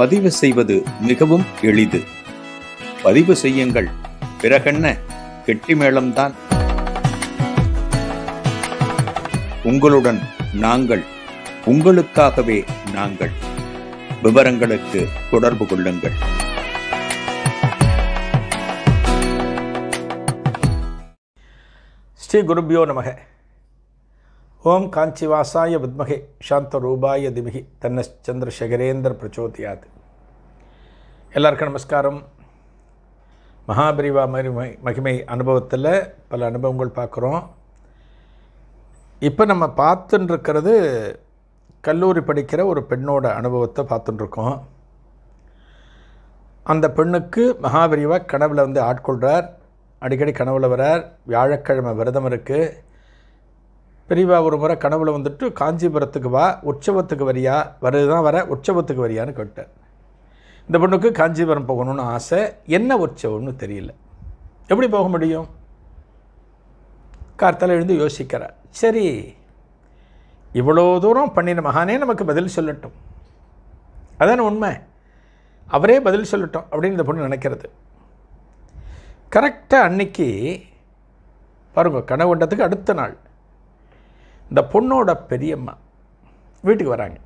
பதிவு செய்வது மிகவும் எளிது. பதிவு செய்யுங்கள். பிறகென்ன? கெட்டிமேளம்தான் உங்களுடன் நாங்கள் உங்களுக்காகவே நாங்கள். விவரங்களுக்கு தொடர்பு கொள்ளுங்கள். ஸ்ரீ குருபியோ நமக. ஓம் காஞ்சிவாசாய வித்மகே சாந்தரூபாய திமிகி தன்ன சந்திரசேகரேந்திர பிரச்சோதியாது. எல்லாருக்கும் நமஸ்காரம். மகாபரிவா மகிமை மகிமை அனுபவத்தில் பல அனுபவங்கள் பார்க்குறோம். இப்போ நம்ம பார்த்துட்டுருக்கிறது கல்லூரி படிக்கிற ஒரு பெண்ணோட அனுபவத்தை பார்த்துட்டுருக்கோம் அந்த பெண்ணுக்கு மகாபரிவா கனவில் வந்து ஆட்கொள்கிறார் அடிக்கடி கனவில் வரார். வியாழக்கிழமை விரதம் இருக்குது பெரியவா ஒரு முறை கனவுல வந்துட்டு காஞ்சிபுரத்துக்கு வா உற்சவத்துக்கு வரியா? வருதுதான் வர உற்சவத்துக்கு வரியான்னு கேட்டேன். இந்த பொண்ணுக்கு காஞ்சிபுரம் போகணும்னு ஆசை. என்ன உற்சவம்னு தெரியல. எப்படி போக முடியும்? கார்த்தால் எழுந்து யோசிக்கிறார். சரி இவ்வளோ தூரம் பண்ணின மகானே நமக்கு பதில் சொல்லட்டும். அதான உண்மை? அவரே பதில் சொல்லட்டும் அப்படின்னு இந்த பொண்ணு நினைக்கிறது. கரெக்டாக அன்னைக்கு பாருங்க கனவுண்டத்துக்கு அடுத்த நாள். இந்த பொண்ணோட பெரியம்மா வீட்டுக்கு வராங்க.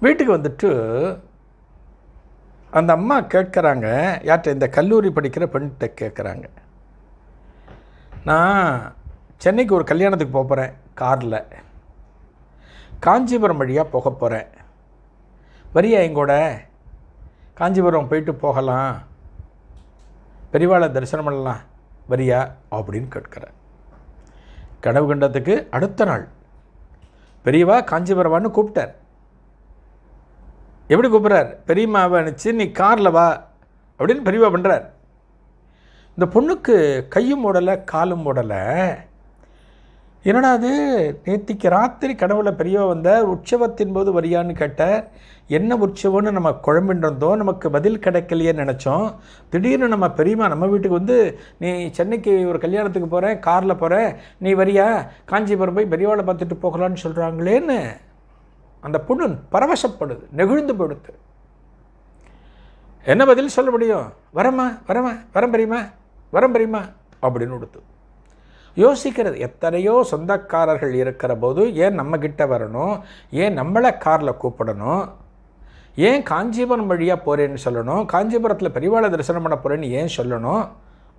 வீட்டுக்கு வந்துட்டு அந்த அம்மா கேட்குறாங்க யார்கிட்ட இந்த கல்லூரி படிக்கிற பெண்கிட்ட கேட்குறாங்க. நான் சென்னைக்கு ஒரு கல்யாணத்துக்கு போக போகிறேன் காரில். காஞ்சிபுரம் வழியாக போக போகிறேன் வரியா எங்கூட காஞ்சிபுரம் போயிட்டு போகலாம். பெரியவாளை தரிசனம் பண்ணலாம். வரியா? அப்படின்னு கேட்குறேன் கனவு கண்டத்துக்கு அடுத்த நாள். பெரியவா காஞ்சிபுரவான்னு கூப்பிட்டார். எப்படி கூப்பிட்றார்? பெரியம்மாவை அனுப்பிச்சு நீ காரில் வா அப்படின்னு பெரியவா பண்ணுறார் இந்த பொண்ணுக்கு கையும் ஓடலை காலும் ஓடலை. என்னடா அது? நேத்திக்கு ராத்திரி கனவுல பெரியவ வந்த உற்சவத்தின் போது வரியான்னு கேட்ட என்ன உற்சவம்னு நம்ம குழம்பின்னு இருந்தோம் நமக்கு பதில் கிடைக்கலையேன்னு நினச்சோம். திடீர்னு நம்ம பெரியம்மா நம்ம வீட்டுக்கு வந்து நீ சென்னைக்கு ஒரு கல்யாணத்துக்கு போகிறேன் காரில் போகிறேன் நீ வரியா? காஞ்சிபுரம் போய் பெரியவாளை பார்த்துட்டு போகலான்னு சொல்கிறாங்களேன்னு அந்த பொண்ணு பரவசப்படுது நெகிழ்ந்து படுத்து என்ன பதில் சொல்ல முடியும்? வரம்மா வரம்மா வரம் பெரியம்மா வரம் பெரியம்மா அப்படின்னு கொடுத்து யோசிக்கிறது. எத்தனையோ சொந்தக்காரர்கள் இருக்கிற போது ஏன் நம்மக்கிட்ட வரணும்? ஏன் நம்மளை காரில் கூப்பிடணும்? ஏன் காஞ்சிபுரம் வழியாக போகிறேன்னு சொல்லணும்? காஞ்சிபுரத்தில் பெரியவாளை தரிசனம் பண்ண போகிறேன்னு ஏன் சொல்லணும்?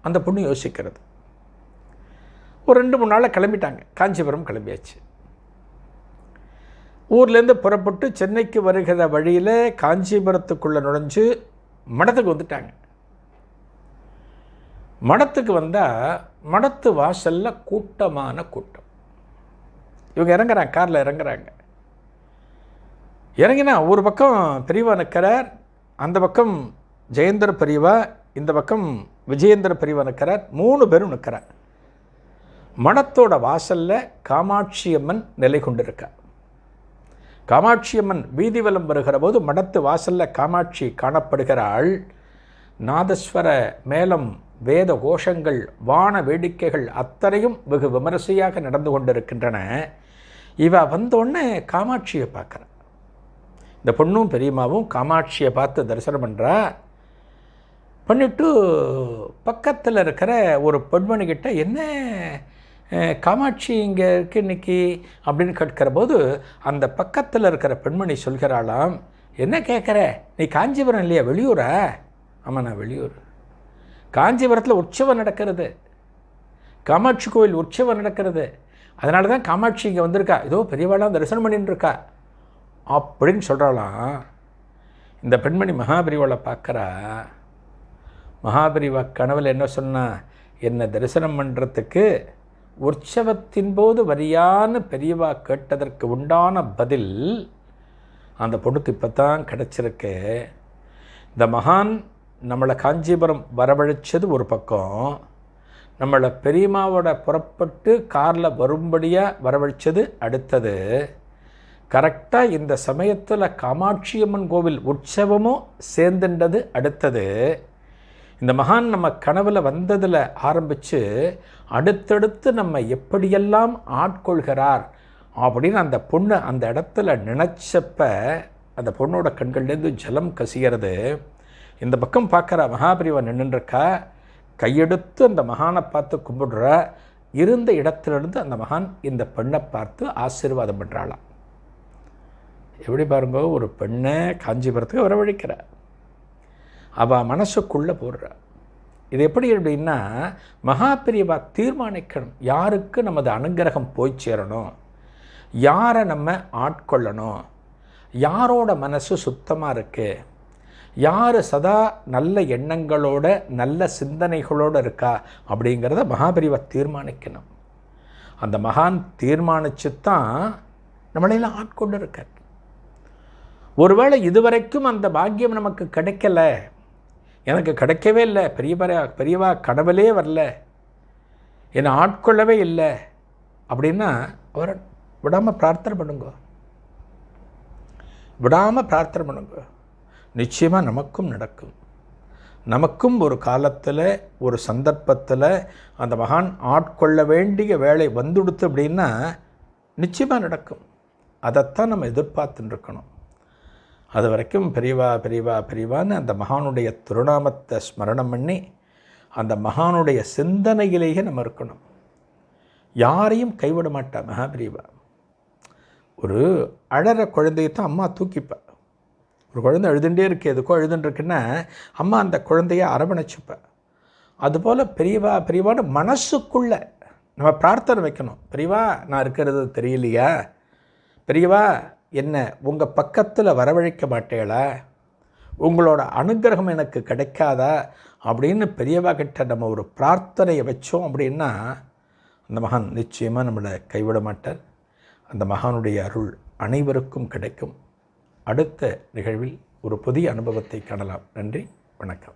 அந்த பொண்ணு யோசிக்கிறது. ஒரு ரெண்டு மூணு நாளில் கிளம்பிட்டாங்க. காஞ்சிபுரம் கிளம்பியாச்சு. ஊர்லேருந்து புறப்பட்டு சென்னைக்கு வருகிற வழியில் காஞ்சிபுரத்துக்குள்ளே நுழைஞ்சு மடத்துக்கு வந்துட்டாங்க. மடத்துக்கு வந்தால் மடத்து வாசலில் கூட்டமான கூட்டம். இவங்க இறங்குறாங்க காரில் இறங்குறாங்க. இறங்கினா ஒரு பக்கம் பெரியவா நிற்கிறார் அந்த பக்கம் ஜெயேந்திர பெரியவா இந்த பக்கம் விஜயேந்திர பெரியவா நிற்கிறார் மூணு பேரும் நிற்கிறார் மடத்தோட வாசலில் காமாட்சி அம்மன் நிலை கொண்டிருக்கார் காமாட்சி அம்மன் வீதிவலம் வருகிற போது மடத்து வாசலில் காமாட்சி காணப்படுகிறாள். நாதஸ்வர மேலம் வேத கோஷங்கள் வான வேடிக்கைகள் அத்தனையும் வெகு விமரிசையாக நடந்து கொண்டிருக்கின்றன. இவ வந்தோடனே காமாட்சியை பார்க்குறா. இந்த பொண்ணும் பெரியம்மாவும் காமாட்சியை பார்த்து தரிசனம் பண்ணுறா பண்ணிட்டு பக்கத்தில் இருக்கிற ஒரு பெண்மணிக்கிட்ட என்ன? காமாட்சி இங்கே இருக்கு இன்னைக்கு? அப்படின்னு கேட்கிற போது அந்த பக்கத்தில் இருக்கிற பெண்மணி சொல்கிறாளாம் என்ன கேட்குற நீ காஞ்சிபுரம் இல்லையா? வெளியூரா? ஆமாம் நான் வெளியூர். காஞ்சிபுரத்தில் உற்சவம் நடக்கிறது. காமாட்சி கோயில் உற்சவம் நடக்கிறது. அதனால தான் காமாட்சி இங்கே வந்திருக்கா. ஏதோ பெரியவாளாம் தரிசனம் பண்ணிட்டு இருக்கா அப்படின்னு சொல்கிறாளாம் இந்த பெண்மணி மகாபிரிவாளை பார்க்குறா. மகாபெரிவா கனவில் என்ன சொன்னா என்னை தரிசனம் பண்ணுறதுக்கு உற்சவத்தின் போது வரியான்னு பெரியவா கேட்டதற்கு உண்டான பதில் அந்த பொண்ணுக்கு இப்போ தான் கிடச்சிருக்கு. இந்த மகான் நம்மளை காஞ்சிபுரம் வரவழைச்சது ஒரு பக்கம் நம்மளை பெரியம்மாவோட புறப்பட்டு காரில் வரும்படியாக வரவழைச்சது அடுத்தது. கரெக்டாக இந்த சமயத்தில் காமாட்சியம்மன் கோவில் உற்சவமும் சேர்ந்துண்டது அடுத்தது. இந்த மகான் நம்ம கனவில் வந்ததில் ஆரம்பித்து அடுத்தடுத்து நம்ம எப்படியெல்லாம் ஆட்கொள்கிறார் அப்படின்னு அந்த பொண்ணு அந்த இடத்துல நினச்சப்ப அந்த பொண்ணோட கண்கள்லேருந்து ஜலம் கசிகிறது இந்த பக்கம் பார்க்குற மகாபிரிவா நின்றுருக்கா கையெடுத்து அந்த மகானை பார்த்து கும்பிடுற இருந்த இடத்துலேருந்து அந்த மகான் இந்த பெண்ணை பார்த்து ஆசீர்வாதம் பண்ணுறாளாம் எப்படி பாருங்க ஒரு பெண்ணை காஞ்சிபுரத்துக்கு வரவழைக்கிற. அவள் மனசுக்குள்ளே போடுற. இது எப்படி அப்படின்னா மகாபிரிவா தீர்மானிக்கணும். யாருக்கு நமது அனுகிரகம் போய் சேரணும்? யாரை நம்ம ஆட்கொள்ளணும்? யாரோட மனசு சுத்தமாக இருக்குது யார் சதா நல்ல எண்ணங்களோட நல்ல சிந்தனைகளோடு இருக்கா அப்படிங்கிறத மகாபிரிவை தீர்மானிக்கணும். அந்த மகான் தீர்மானித்து தான் நம்மளையெல்லாம் ஆட்கொண்டு இருக்கார். ஒருவேளை இதுவரைக்கும் அந்த பாக்கியம் நமக்கு கிடைக்கல. எனக்கு கிடைக்கவே இல்லை. பெரிய பெரியவா கனவுலே வரல. என்னை ஆட்கொள்ளவே இல்லை. அப்படின்னா அவரை விடாமல் பிரார்த்தனை பண்ணுங்க. விடாமல் பிரார்த்தனை பண்ணுங்க. நிச்சயமாக நமக்கும் நடக்கும். நமக்கும் ஒரு காலத்தில் ஒரு சந்தர்ப்பத்தில் அந்த மகான் ஆட்கொள்ள வேண்டிய வேலை வந்துடுத்து அப்படின்னா நிச்சயமாக நடக்கும். அதைத்தான் நம்ம எதிர்பார்த்துட்டுருக்கணும் அது வரைக்கும் பெரியவா பெரியவா பெரியவான்னு அந்த மகானுடைய திருநாமத்தை ஸ்மரணம் பண்ணி அந்த மகானுடைய சிந்தனையிலேயே நம்ம இருக்கணும். யாரையும் கைவிட மாட்டா மகாபிரிவா ஒரு அழற குழந்தையை தான் அம்மா தூக்கிப்பா. ஒரு குழந்தை அழுதுகிட்டே இருக்கு எதுக்கோ அழுதுன்ட்ருக்குன்னா அம்மா அந்த குழந்தைய அரவணைச்சிப்பேன் அதுபோல் பெரியவா பெரியவான மனசுக்குள்ளே நம்ம பிரார்த்தனை வைக்கணும். பெரியவா நான் இருக்கிறது தெரியலையா? பெரியவா என்ன உங்கள் பக்கத்தில் வரவழைக்க மாட்டேளா? உங்களோட அனுகிரகம் எனக்கு கிடைக்காதா? அப்படின்னு பெரியவா கிட்ட நம்ம ஒரு பிரார்த்தனையை வச்சோம் அப்படின்னா அந்த மகான் நிச்சயமாக நம்மளை கைவிட மாட்டார். அந்த மகானுடைய அருள் அனைவருக்கும் கிடைக்கும். அடுத்த நிகழ்வில் ஒரு புதிய அனுபவத்தை காணலாம். நன்றி வணக்கம்.